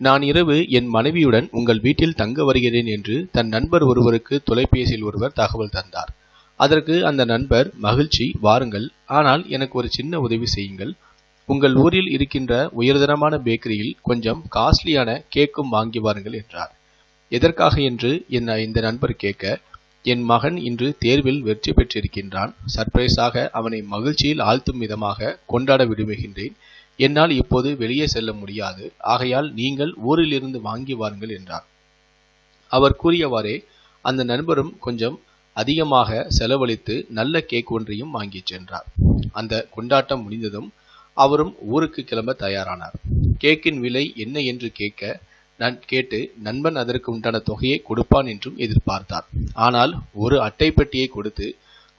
நான் இரவு என் மனைவியுடன் உங்கள் வீட்டில் தங்க வருகிறேன் என்று தன் நண்பர் ஒருவருக்கு தொலைபேசியில் ஒருவர் தகவல் தந்தார். அதற்கு அந்த நண்பர் மகிழ்ச்சி வாருங்கள். ஆனால் எனக்கு ஒரு சின்ன உதவி செய்யுங்கள். உங்கள் ஊரில் இருக்கின்ற உயர்தரமான பேக்கரியில் கொஞ்சம் காஸ்ட்லியான கேக்கும் வாங்கி வாருங்கள் என்றார். எதற்காக என்று? என்ன இந்த நண்பர் கேட்க என் மகன் இன்று தேர்வில் வெற்றி பெற்றிருக்கின்றான். சர்ப்ரைஸாக அவனை மகிழ்ச்சியில் ஆழ்த்தும் விதமாக கொண்டாட விரும்புகின்றேன். என்னால் இப்போது வெளியே செல்ல முடியாது. ஆகையால் நீங்கள் ஊரிலிருந்து வாங்கி வாருங்கள் என்றார். அவர் கூறியவாறே அந்த நண்பரும் கொஞ்சம் அதிகமாக செலவழித்து நல்ல கேக் ஒன்றையும் வாங்கி சென்றார். அந்த கொண்டாட்டம் முடிந்ததும் அவரும் ஊருக்கு கிளம்ப தயாரானார். கேக்கின் விலை என்ன என்று கேட்க நான் கேட்டு நண்பன் அதற்கு உண்டான தொகையை கொடுப்பான் என்றும் எதிர்பார்த்தார். ஆனால் ஒரு அட்டைப்பட்டியை கொடுத்து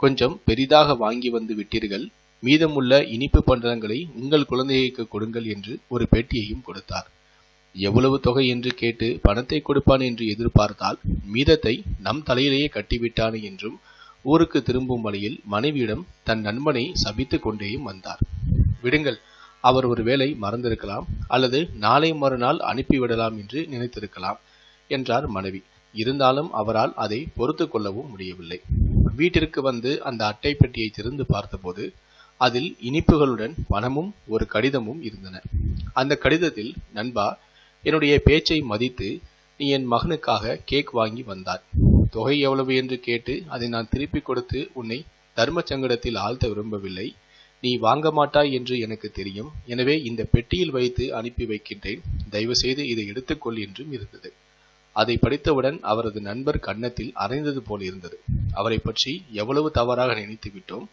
கொஞ்சம் பெரிதாக வாங்கி வந்து விட்டீர்கள் மீதமுள்ள இனிப்பு பண்டங்களை உங்கள் குழந்தைக்கு கொடுங்கள் என்று ஒரு பெட்டியையும் கொடுத்தார். எவ்வளவு தொகை என்று கேட்டு பணத்தை கொடுப்பான் என்று எதிர்பார்த்தால் மீதத்தை நம் தலையிலேயே கட்டிவிட்டான் என்றும் ஊருக்கு திரும்பும் வழியில் மனைவியிடம் தன் நண்பனை சபித்து கொண்டேயும் வந்தார். விடுங்கள் அவர் ஒருவேளை மறந்திருக்கலாம் அல்லது நாளை மறுநாள் அனுப்பிவிடலாம் என்று நினைத்திருக்கலாம் என்றார் மனைவி. இருந்தாலும் அவரால் அதை பொறுத்து கொள்ளவும் முடியவில்லை. வீட்டிற்கு வந்து அந்த அட்டை பெட்டியை திறந்து பார்த்தபோது அதில் இனிப்புகளுடன் பணமும் ஒரு கடிதமும் இருந்தன. அந்த கடிதத்தில் நண்பா என்னுடைய பேச்சை மதித்து நீ என் மகனுக்காக கேக் வாங்கி வந்தாய். தொகை எவ்வளவு என்று கேட்டு அதை நான் திருப்பி கொடுத்து உன்னை தர்ம சங்கடத்தில் ஆழ்த்த விரும்பவில்லை. நீ வாங்க மாட்டாய் என்று எனக்கு தெரியும். எனவே இந்த பெட்டியில் வைத்து அனுப்பி வைக்கின்றேன். தயவு செய்து இதை எடுத்துக்கொள் என்றும் இருந்தது. அதை படித்தவுடன் அவரது நண்பர் கன்னத்தில் அரைந்தது போல் இருந்தது. அவரை பற்றி எவ்வளவு தவறாக நினைத்து விட்டோம்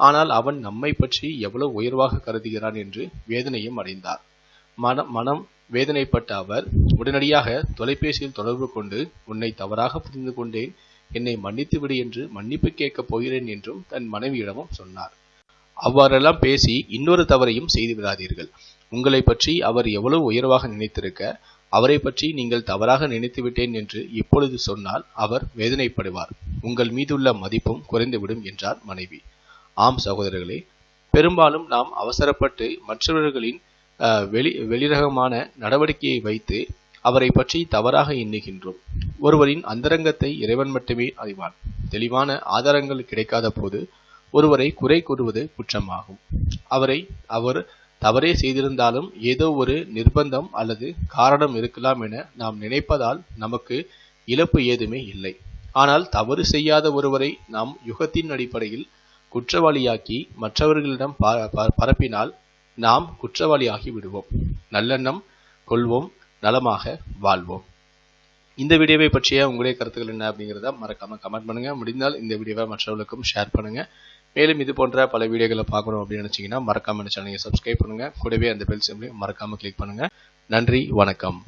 ஆனால் அவன் நம்மை பற்றி எவ்வளவு உயர்வாக கருதுகிறான் என்று வேதனையும் அடைந்தார். மனம் மனம் வேதனைப்பட்ட அவர் உடனடியாக தொலைபேசியில் தொடர்பு கொண்டு உன்னை தவறாக புரிந்து கொண்டேன். என்னை மன்னித்து விடு என்று மன்னிப்பு கேட்கப் போகிறேன் என்றும் தன் மனைவியிடமும் சொன்னார். அவ்வாறெல்லாம் பேசி இன்னொரு தவறையும் செய்து விடாதீர்கள். உங்களை பற்றி அவர் எவ்வளவு உயர்வாக நினைத்திருக்க அவரை பற்றி நீங்கள் தவறாக நினைத்து விட்டேன் என்று இப்பொழுது சொன்னால் அவர் வேதனைப்படுவார். உங்கள் மீதுள்ள மதிப்பும் குறைந்துவிடும் என்றார் மனைவி. ஆம் சகோதரர்களே பெரும்பாலும் நாம் அவசரப்பட்டு மற்றவர்களின் வெளி வெளிரகமான நடவடிக்கையை வைத்து அவரை பற்றி தவறாக எண்ணுகின்றோம். ஒருவரின் அந்தரங்கத்தை இறைவன் மட்டுமே அறிவான். தெளிவான ஆதாரங்கள் கிடைக்காத போது ஒருவரை குறை கூறுவது குற்றமாகும். அவரை அவர் தவறே செய்திருந்தாலும் ஏதோ ஒரு நிர்பந்தம் அல்லது காரணம் இருக்கலாம் என நாம் நினைப்பதால் நமக்கு இழப்பு ஏதுமே இல்லை. ஆனால் தவறு செய்யாத ஒருவரை நாம் யுகத்தின் அடிப்படையில் குற்றவாளியாக்கி மற்றவர்களிடம் ப- ப- பரப்பினால் நாம் குற்றவாளியாகி விடுவோம். நல்லெண்ணம் கொள்வோம் நலமாக வாழ்வோம். இந்த வீடியோவை பற்றிய உங்களுடைய கருத்துக்கள் என்ன அப்படிங்கிறத மறக்காம கமெண்ட் பண்ணுங்க. முடிந்தால் இந்த வீடியோவை மற்றவர்களுக்கும் ஷேர் பண்ணுங்க. மேலும் இது போன்ற பல வீடியோகளை பார்க்கணும் அப்படின்னு நினைச்சீங்கன்னா மறக்காம இந்த சேனலை சப்ஸ்கிரைப் பண்ணுங்க. கூடவே அந்த பெல் சிம்லையும் மறக்காம கிளிக் பண்ணுங்க. நன்றி வணக்கம்.